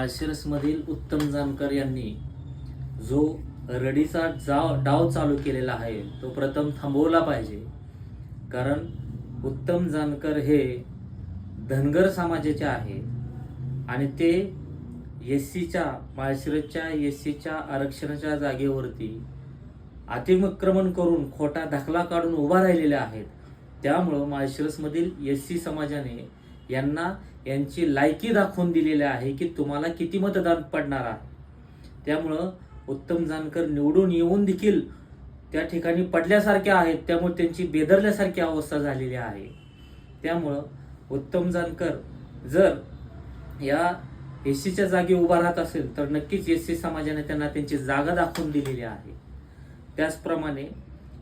माळशिरसमधील उत्तम जानकर यांनी जो रडीचा जाव डाव चालू केलेला आहे तो प्रथम थांबवला पाहिजे. कारण उत्तम जानकर हे धनगर समाजाचे आहे आणि ते एस सीच्या माळशिरसच्या एस सीच्या आरक्षणाच्या जागेवरती अतिक्रमण करून खोटा दाखला काढून उभा राहिलेल्या आहेत. त्यामुळं माळशिरसमधील एस सी समाजाने यांना यांची लायकी दाखवून दिलेली आहे की तुम्हाला किती मतदान पडणार आहे. त्यामुळं उत्तम जानकर निवडून येऊन देखील त्या ठिकाणी पडल्यासारख्या आहेत त्यामुळे त्यांची बेदरल्यासारखी अवस्था झालेली आहे. त्यामुळं उत्तम जानकर जर या एस सीच्या जागी उभा राहत असेल तर नक्कीच एस सी समाजाने त्यांना त्यांची जागा दाखवून दिलेली आहे. त्याचप्रमाणे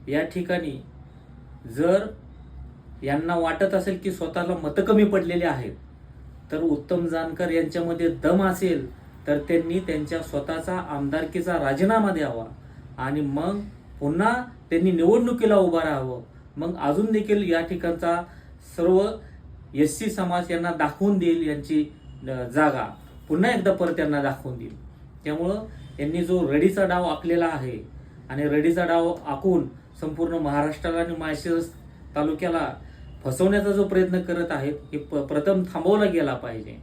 या ठिकाणी जर यांना वाटत असेल की स्वतःला मतं कमी पडलेली आहेत. तर उत्तम जानकर यांच्यामध्ये दम असेल तर त्यांनी त्यांच्या स्वतःचा आमदारकीचा राजीनामा द्यावा. आणि मग पुन्हा त्यांनी निवडणुकीला उभं राहावं. मग अजून देखील या ठिकाणचा सर्व एस सी समाज यांना दाखवून देईल यांची जागा. पुन्हा एकदा परत यांना दाखवून देईल. त्यामुळं यांनी जो रडीचा डाव आखलेला आहे आणि रडीचा डाव आखून संपूर्ण महाराष्ट्राला आणि माळशिरस तालुक्याला फसवण्याचा जो प्रयत्न करत आहेत हे प- प्रथम थांबवला गेला पाहिजे.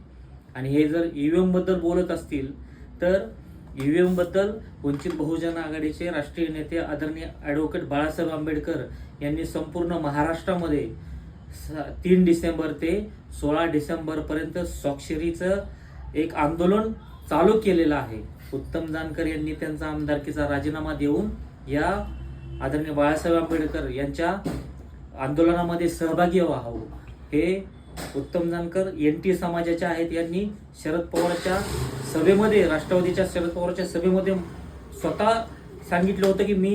आणि हे जर ई व्ही एमबद्दल बोलत असतील तर ई व्ही एमबद्दल वंचित बहुजन आघाडीचे राष्ट्रीय नेते आदरणीय ॲडव्होकेट बाळासाहेब आंबेडकर यांनी संपूर्ण महाराष्ट्रामध्ये स- तीन डिसेंबर ते सोळा डिसेंबरपर्यंत स्वाक्षरीचं एक आंदोलन चालू केलेलं आहे. उत्तम जानकर यांनी त्यांचा आमदारकीचा राजीनामा देऊन या आदरणीय बाळासाहेब आंबेडकर यांच्या आंदोलनामध्ये सहभागी व्हावं. हे उत्तम जानकर एन टी समाजाचे आहेत. यांनी शरद पवारच्या सभेमध्ये राष्ट्रवादीच्या शरद पवारच्या सभेमध्ये स्वतः सांगितलं होतं की मी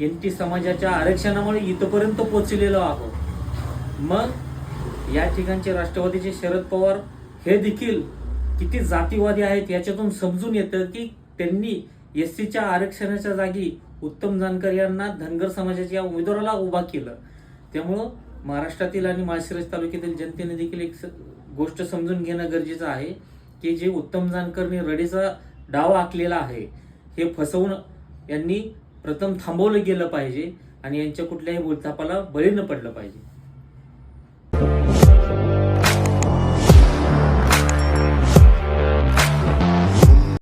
एन टी समाजाच्या आरक्षणामुळे इथपर्यंत पोचलेलो आहोत मग या ठिकाणचे राष्ट्रवादीचे शरद पवार हे देखील किती जातीवादी आहेत याच्यातून समजून येतं की त्यांनी एस सीच्या आरक्षणाच्या जागी उत्तम जानकर यांना धनगर समाजाच्या उमेदवाराला उभा केलं. त्यामुळं महाराष्ट्रातील आणि माळशिरस तालुक्यातील जनतेने देखील एक स- गोष्ट समजून घेणं गरजेचं आहे की जे उत्तम जानकरने रडेचा डाव आखलेला आहे हे फसवून यांनी प्रथम थांबवलं गेलं पाहिजे आणि यांच्या कुठल्याही बोलतापाला बळी न पडलं पाहिजे.